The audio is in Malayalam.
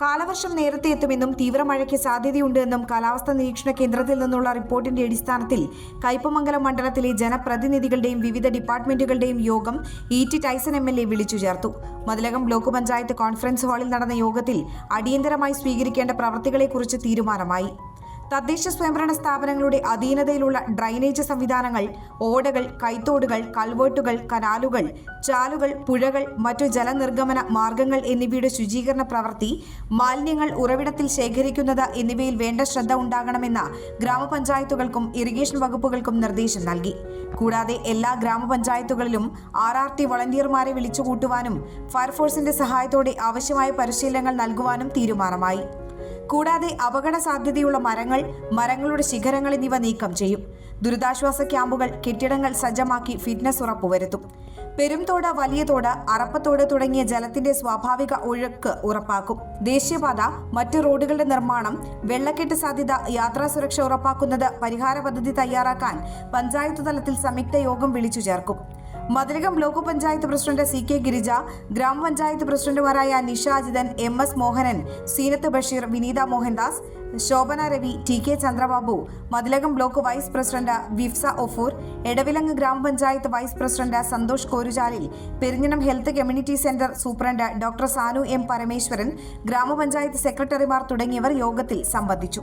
കാലവർഷം നേരത്തെ എത്തുമെന്നും തീവ്രമഴയ്ക്ക് സാധ്യതയുണ്ടെന്നും കാലാവസ്ഥാ നിരീക്ഷണ കേന്ദ്രത്തിൽ നിന്നുള്ള റിപ്പോർട്ടിന്റെ അടിസ്ഥാനത്തിൽ കയ്പമംഗലം മണ്ഡലത്തിലെ ജനപ്രതിനിധികളുടെയും വിവിധ ഡിപ്പാർട്ട്മെന്റുകളുടെയും യോഗം E T Tyson M L A വിളിച്ചു ചേർത്തു. മതിലകം ബ്ലോക്ക് പഞ്ചായത്ത് കോൺഫറൻസ് ഹാളിൽ നടന്ന യോഗത്തിൽ അടിയന്തരമായി സ്വീകരിക്കേണ്ട പ്രവൃത്തികളെക്കുറിച്ച് തീരുമാനമായി. തദ്ദേശ സ്വയംഭരണ സ്ഥാപനങ്ങളുടെ അധീനതയിലുള്ള ഡ്രൈനേജ് സംവിധാനങ്ങൾ ഓടകൾ കൈത്തോടുകൾ കൽവേട്ടുകൾ കനാലുകൾ ചാലുകൾ പുഴകൾ മറ്റു ജലനിർഗമന മാർഗങ്ങൾ എന്നിവയുടെ ശുചീകരണ പ്രവൃത്തി മാലിന്യങ്ങൾ ഉറവിടത്തിൽ ശേഖരിക്കുന്നത് എന്നിവയിൽ വേണ്ട ശ്രദ്ധ ഉണ്ടാകണമെന്ന ഗ്രാമപഞ്ചായത്തുകൾക്കും ഇറിഗേഷൻ വകുപ്പുകൾക്കും നിർദ്ദേശം നൽകി. കൂടാതെ എല്ലാ ഗ്രാമപഞ്ചായത്തുകളിലും ആർ ആർ ടി വളണ്ടിയർമാരെ വിളിച്ചുകൂട്ടുവാനും ഫയർഫോഴ്സിന്റെ സഹായത്തോടെ ആവശ്യമായ പരിശീലനങ്ങൾ നൽകുവാനും തീരുമാനമായി. കൂടാതെ അപകട സാധ്യതയുള്ള മരങ്ങൾ മരങ്ങളുടെ ശിഖരങ്ങൾ എന്നിവ നീക്കം ചെയ്യും. ദുരിതാശ്വാസ ക്യാമ്പുകൾ കെട്ടിടങ്ങൾ സജ്ജമാക്കി ഫിറ്റ്നസ് ഉറപ്പുവരുത്തും. പെരുംതോട് വലിയ തോട് അറപ്പത്തോട് തുടങ്ങിയ ജലത്തിന്റെ സ്വാഭാവിക ഒഴുക്ക് ഉറപ്പാക്കും. ദേശീയപാത മറ്റ് റോഡുകളുടെ നിർമ്മാണം വെള്ളക്കെട്ട് സാധ്യത യാത്രാ സുരക്ഷ ഉറപ്പാക്കുന്നത് പരിഹാര പദ്ധതി തയ്യാറാക്കാൻ പഞ്ചായത്ത് തലത്തിൽ സംയുക്ത യോഗം വിളിച്ചു ചേർക്കും Mathilakam block panchayat president C K Girija ഗ്രാമപഞ്ചായത്ത് പ്രസിഡന്റുമാരായ Nisha Ajithan M S Mohanan Seenath Basheer Vineetha Mohandas Shobhana Ravi T K Chandrababu Mathilakam block vice president വിഫ്സ ഒഫൂർ എടവിലങ്ങ് ഗ്രാമപഞ്ചായത്ത് vice president Santhosh Koruchalil Perinjanam health community centre superintendent doctor Sanu M Parameswaran ഗ്രാമപഞ്ചായത്ത് സെക്രട്ടറിമാർ തുടങ്ങിയവർ യോഗത്തിൽ സംബന്ധിച്ചു.